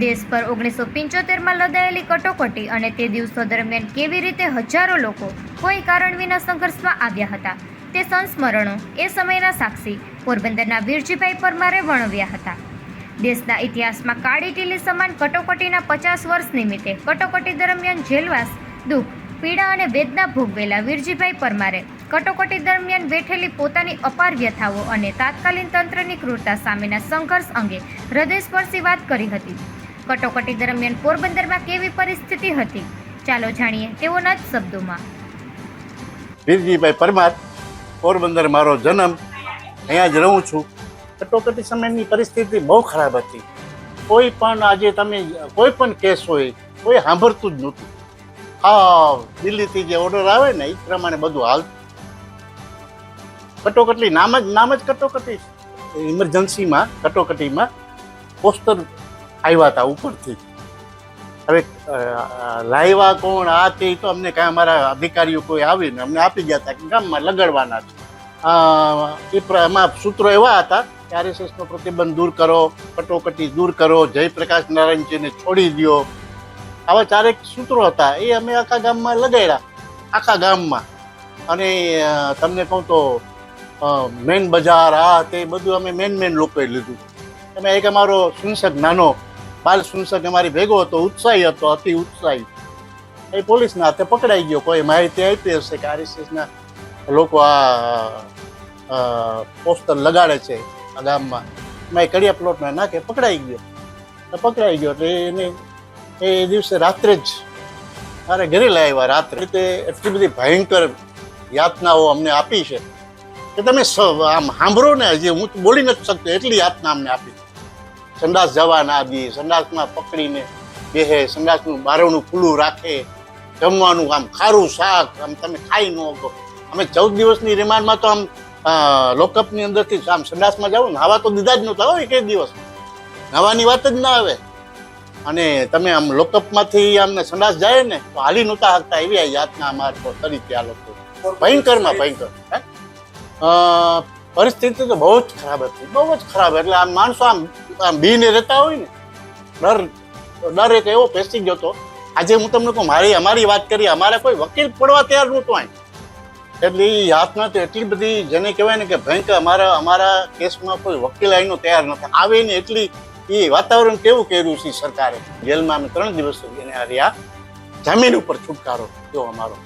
દેશ પર ઓગણીસો પંચોતેરમાં લદાયેલી કટોકટી અને તે દિવસો દરમિયાન કેવી રીતે હજારો લોકો કોઈ કારણ વિના સંઘર્ષમાં આવ્યા હતા, તે સંસ્મરણો એ સમયના સાક્ષી પોરબંદરના વીરજીભાઈ પરમારે વર્ણવ્યા હતા. દેશના ઇતિહાસમાં કાળી ટીલી સમાન કટોકટીના પચાસ વર્ષ નિમિત્તે કટોકટી દરમિયાન જેલવાસ, દુઃખ, પીડા અને વેદના ભોગવેલા વીરજીભાઈ પરમારે કટોકટી દરમિયાન બેઠેલી પોતાની અપાર વ્યથાઓ અને તાત્કાલિન તંત્રની ક્રૂરતા સામેના સંઘર્ષ અંગે હૃદયસ્પર્શી વાત કરી હતી. કટોકટી દરમિયાન પોરબંદરમાં કેવી પરિસ્થિતિ હતી? ચાલો જાણીએ તેઓના જ શબ્દોમાં. વીરજીભાઈ પરમાર, પોરબંદર મારો જન્મ, અહીંયા જ રહું છું. કટોકટી સમયની પરિસ્થિતિ બહુ ખરાબ હતી. કોઈ પણ આજે તમે, કોઈ પણ કેસ હોય, કોઈ સાંભળતું જ નહોતું. હા દિલ્હીથી જે ઓર્ડર આવે ને, એ પ્રમાણે બધું હાલ. કટોકટી નામ જ નામ જ કટોકટી ઇમરજન્સીમાં કટોકટીમાં પોસ્ટર આવ્યા હતા ઉપરથી. હવે લાવ્યા કોણ, આ તે તો અમને કાંઈ અમારા અધિકારીઓ કોઈ આવીને અમને આપી ગયા હતા કે ગામમાં લગાડવાના છે. એ એમાં સૂત્રો એવા હતા કે આરએસએસનો પ્રતિબંધ દૂર કરો, કટોકટી દૂર કરો, જયપ્રકાશ નારાયણજીને છોડી દ્યો. આવા ચારેક સૂત્રો હતા, એ અમે આખા ગામમાં લગાડ્યા, આખા ગામમાં. અને તમને કહું તો મેન બજાર, આ તે બધું અમે મેન મેન લોકોએ લીધું. એમાં એક અમારો શિક્ષક નાનો બાલ સુનસક અમારી ભેગો હતો, ઉત્સાહી હતો, અતિ ઉત્સાહી. એ પોલીસના હાથે પકડાઈ ગયો. કોઈ માહિતી આપી હશે કે આરએસએસના લોકો આ પોસ્ટર લગાડે છે આ ગામમાં? એ કડિયા પ્લોટમાં નાખે પકડાઈ ગયો. પકડાઈ ગયો એટલે એને, એ દિવસે રાત્રે જ મારે ઘરે લાવ્યા રાત્રે. તે એટલી બધી ભયંકર યાતનાઓ અમને આપી છે. કે તમે આમ સાંભળો ને, હજી હું બોલી નથી શકતો, એટલી યાતના અમને આપી સંડાસ જવા ના દે સંડાસમાં પકડીને બેહે, સંડાસનું બારણું ખુલ્લું રાખે, જમવાનું આમ ખારું શાક, આમ તમે ખાઈ ન શકો. અમે ચૌદ દિવસની રિમાન્ડમાં તો આમ લોકઅપની અંદરથી આમ સંડાસમાં જાઓ નાવા તો દીધા જ નહોતા હોય એક દિવસ. નાવાની વાત જ ના આવે. અને તમે આમ લોકઅપમાંથી આમને સંડાસ જાય ને, તો હાલી નહોતા શકતા એવી આ યાતના અમારે પર કરી ત્યાં લોકો. ભયંકરમાં ભયંકર? પરિસ્થિતિ તો બહુ જ ખરાબ હતી, બહુ જ ખરાબ. એટલે આમ માણસો આમ આમ બીને રહેતા હોય ને, ડર ડર એક એવો પેસી ગયો હતો. આજે હું તમને કહું, મારી, અમારી વાત કરી અમારે કોઈ વકીલ પડવા તૈયાર નહોતું અહીં. એટલે એ યાતના તો એટલી બધી, જેને કહેવાય ને કે ભયંકર અમારા અમારા કેસમાં કોઈ વકીલ આવીને તૈયાર નથી આવે ને એટલી એ વાતાવરણ કેવું કર્યું છે સરકારે? જેલમાં અમે ત્રણ દિવસ સુધી રહ્યા. જામીન ઉપર છુટકારો જો અમારો.